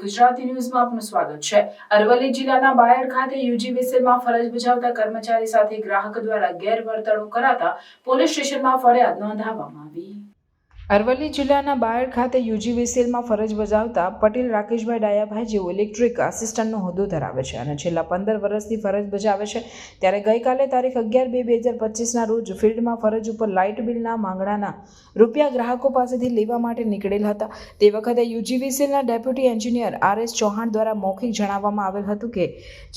ગુજરાતી ન્યૂઝમાં આપનું સ્વાગત છે. અરવલ્લી જિલ્લાના બાયડ ખાતે યુજીવીસીએલમાં ફરજ બજાવતા કર્મચારી સાથે ગ્રાહક દ્વારા ગેરવર્તણૂક કરાતા પોલીસ સ્ટેશનમાં ફરિયાદ નોંધાવવામાં આવી. અરવલ્લી જિલ્લાના બાયડ ખાતે યુજીવીસીએલમાં ફરજ બજાવતા પટેલ રાકેશભાઈ ડાયાભાઈ જેઓ ઇલેક્ટ્રિક આસિસ્ટન્ટનો હોદ્દો ધરાવે છે અને છેલ્લા પંદર વર્ષથી ફરજ બજાવે છે. ત્યારે ગઈકાલે તારીખ અગિયાર બે બે હજાર પચીસના રોજ ફિલ્ડમાં ફરજ ઉપર લાઇટ બિલના માંગણાના રૂપિયા ગ્રાહકો પાસેથી લેવા માટે નીકળેલ હતા. તે વખતે યુજીવીસીએલના deputy engineer R S Chauhan દ્વારા મૌખિક જણાવવામાં આવેલ હતું કે,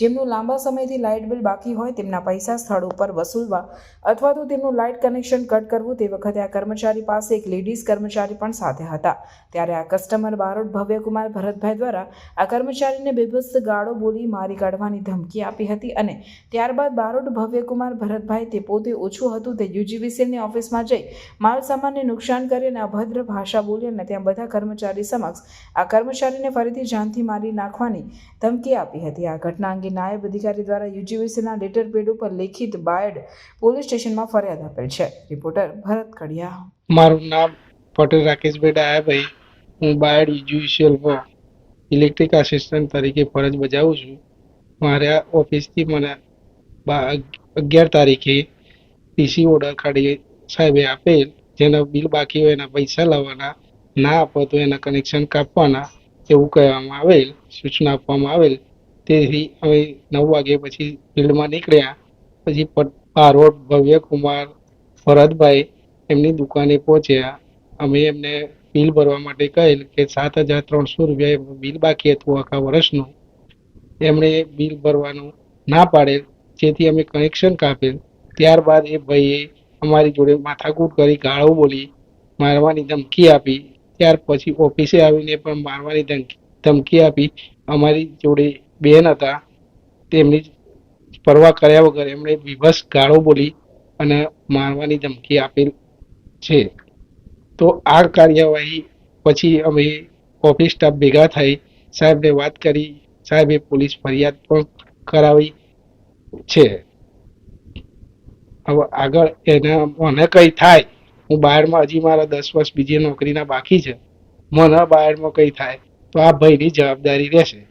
જેમનું લાંબા સમયથી લાઇટ બિલ બાકી હોય તેમના પૈસા સ્થળ ઉપર વસૂલવા અથવા તો તેમનું લાઇટ કનેક્શન કટ કરવું તે વખતે આ કર્મચારી પાસે એક લેડીઝ કર્મચારી પણ સાથે હતા. ત્યારે આ કસ્ટમર બારોટ ભવ્યકુમાર ભરતભાઈ દ્વારા આ કર્મચારીને બેબસ ગાળો બોલી મારી કાઢવાની ધમકી આપી હતી અને ત્યારબાદ બારોટ ભવ્યકુમાર ભરતભાઈ તે પોતે ઓછું હતું તે યુજીવીસીએલની ઓફિસમાં જઈ માલ સામાનને નુકસાન કરી અને અભદ્ર ભાષા બોલી અને ત્યાં બધા કર્મચારી સમક્ષ આ કર્મચારીને ફરીથી જાનથી મારી નાખવાની ધમકી આપી હતી. આ ઘટના અંગે નાયબ અધિકારી દ્વારા યુજીવીસીના લેટર પેડ ઉપર લેખિત બાયડ પોલીસ સ્ટેશનમાં ફરિયાદ આપેલ છે. રિપોર્ટર ભરત કડિયા. મારું નામ પટેલ રાકેશભાઈ ડાયાભાઈ હું બાયડ જ્યુડિશિયલમાં ઇલેક્ટ્રિક આસિસ્ટન્ટ તરીકે ફરજ બજાવું છું. મારા ઓફિસથી મને બા અગિયાર તારીખે પીસી ઓર્ડર કાઢી સાહેબે આપેલ. જેના બિલ બાકી હોય એના પૈસા લાવવાના. ના આપો તો એના કનેક્શન કાપવાના. એવું કહેવામાં આવેલ. સૂચના આપવામાં આવેલ. તેથી અમે નવ વાગે પછી ફિલ્ડમાં નીકળ્યા. પછી પારોડ ભવ્ય ભવ્યકુમાર ભરતભાઈ એમની દુકાને પહોંચ્યા. અમે એમને બિલ ભરવા માટે કહેલ કે સાત હજાર ત્રણસો રૂપિયા બિલ બાકી હતું આખા વર્ષનું. એમણે બિલ ભરવાનું ના પાડેલ, જેથી અમે કનેક્શન કાપેલ. ત્યારબાદ એ ભાઈએ અમારી જોડે માથાકૂટ કરી ગાળો બોલી મારવાની ધમકી આપી. ત્યાર પછી ઓફિસે આવીને પણ મારવાની ધમકી ધમકી આપી. અમારી જોડે બેન હતા, તેમની પરવા કર્યા વગર એમણે વિભસ ગાળો બોલી અને મારવાની ધમકી આપેલ છે. તો આ કાર્યવાહી પછી અમે ઓફિસ સ્ટાફ ભેગા થઈ સાહેબને વાત કરી. સાહેબે પોલીસ ફરિયાદ પણ કરાવી છે. હવે આગળ એના મને કંઈ થાય. હું બહારમાં હજી મારા દસ વર્ષ બીજી નોકરીના બાકી છે. મને બહારમાં કંઈ થાય તો આ ભાઈની જવાબદારી રહેશે.